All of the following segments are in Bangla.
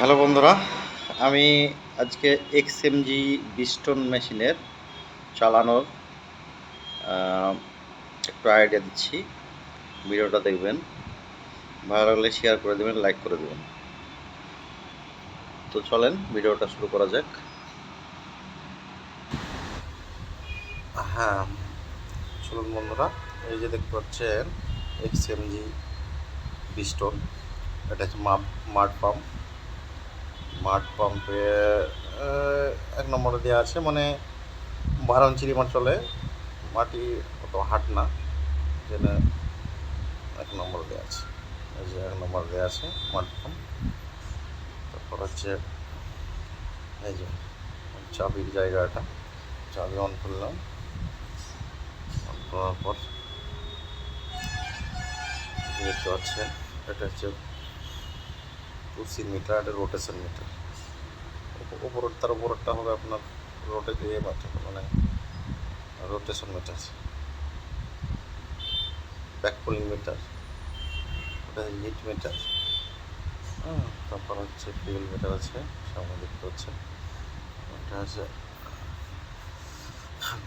হ্যালো বন্ধুরা, আমি আজকে এক্সএমজি বিস্টন মেশিনের চালানোর একটু আইডিয়া দিচ্ছি। ভিডিওটা দেখবেন, ভালো লাগলে শেয়ার করে দেবেন লাইক করে দেবেন। তো চলেন, ভিডিওটা শুরু করা যাক। হ্যাঁ চলুন বন্ধুরা, এই যে দেখতে পাচ্ছেন এক্সএমজি বিস্টন এটা হচ্ছে মাড পাম্প মাড পাম্পে এক নম্বরে দেওয়া আছে মানে বারো ইঞ্চির চলে মাটি অত হাট না যেটা এক নম্বর দেওয়া আছে। এই যে এক নম্বর দেওয়া আছে মাড পাম্প। তারপর হচ্ছে, এই যে চাবির জায়গাটা, চাবি অন করলাম। অন করার পর দেখতে পাচ্ছেন, এটা হচ্ছে পুসি মিটার এটা রোটেশন মিটার উপরের তার উপরেরটা হবে আপনার রোটে দিয়ে মানে rotation meter back pulling meter ওটা হিট মিটার হ্যাঁ তারপর হচ্ছে ফিউল মিটার আছে সামনে দেখতে পাচ্ছেন। ওটা আছে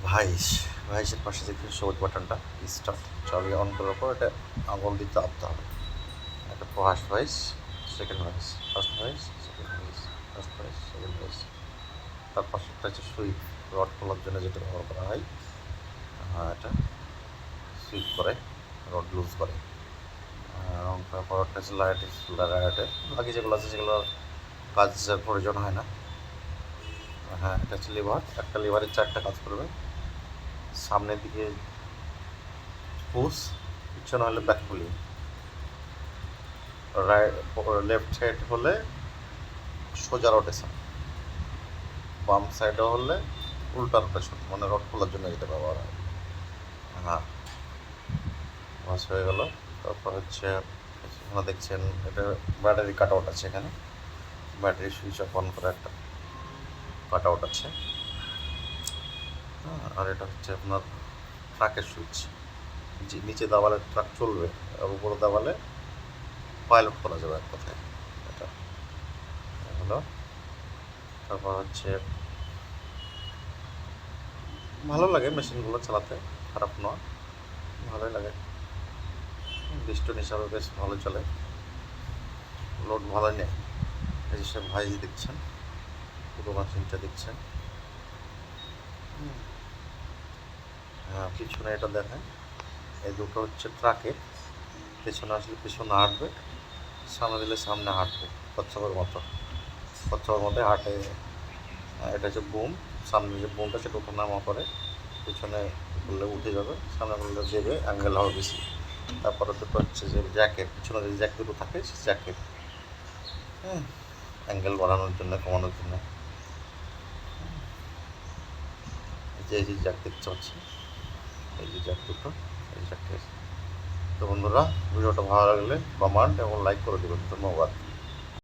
ভাইস ভাইসের পাশে দেখতে সবুজ বাটনটা স্টার্ট চাবি অন করার পর এটা আঙুল দিতে আপতে হবে। একটা first vice second vice first vice second vice first vice second vice তার পাশেরটা হচ্ছে সুইপ রড খোলার জন্য যেটা ব্যবহার করা হয়। এটা সুইপ করে রড লুজ করে। এবং একটা হচ্ছে লাইট লাইটের বাকি যেগুলো আছে, সেগুলো কাজের প্রয়োজন হয় না। হ্যাঁ এটা হচ্ছে লিভার একটা লিভারের চারটা কাজ করবে। সামনের দিকে পুশ পিছনে হলে back pulling right left side হলে সোজা রোটেশন বাম সাইডে হলে উল্টা রোটেশন মানে রড খোলার জন্য এটা ব্যবহার হয়। হ্যাঁ। বাস হয়ে গেল। তারপর হচ্ছে এখানে দেখছেন এটা ব্যাটারি কাট আউট আছে এখানে। ব্যাটারি সুইচ অফ অন করে একটা কাট আউট আছে। হ্যাঁ, আর এটা হচ্ছে আপনার ট্রাকের সুইচ নিচে দাবালে ট্রাক চলবে আর উপরে দাবালে পাইলট করা যাবে এক কথায়। এটা হলো। তারপর হচ্ছে ভালো লাগে মেশিনগুলো চালাতে, খারাপ নয়, ভালোই লাগে। বিস্টন হিসাবে বেশ ভালো চলে। লোড ভালো নেয় এই সব ভাইজ দেখছেন, পুরো মেশিনটা দেখছেন। হ্যাঁ পিছনে এটা দেখেন। এই দুটো হচ্ছে ট্রাকে পেছনে আসলে পেছনে হাঁটবে সামনে দিলে সামনে হাঁটবে কচ্ছপের মতো। কচ্ছপের মতো হাঁটে। এটা হচ্ছে বুম। সামনে যে বুমটা সেটা উপর নামা করে পিছনে করলে উঠে যাবে, সামনে করলে দেবে অ্যাঙ্গেল হবে বেশি। তারপরে দুটো হচ্ছে যে জ্যাকেট পিছনে যে জ্যাক দুটো থাকে সে জ্যাকেট হ্যাঁ অ্যাঙ্গেল বাড়ানোর জন্য, কমানোর জন্য। যে যে জ্যাক পাচ্ছি এই যে জ্যাক দুটো, এই জ্যাকের তো বন্ধুরা ভিডিওটা ভালো লাগলে কমেন্ট এবং লাইক করে দেবেন। ধন্যবাদ।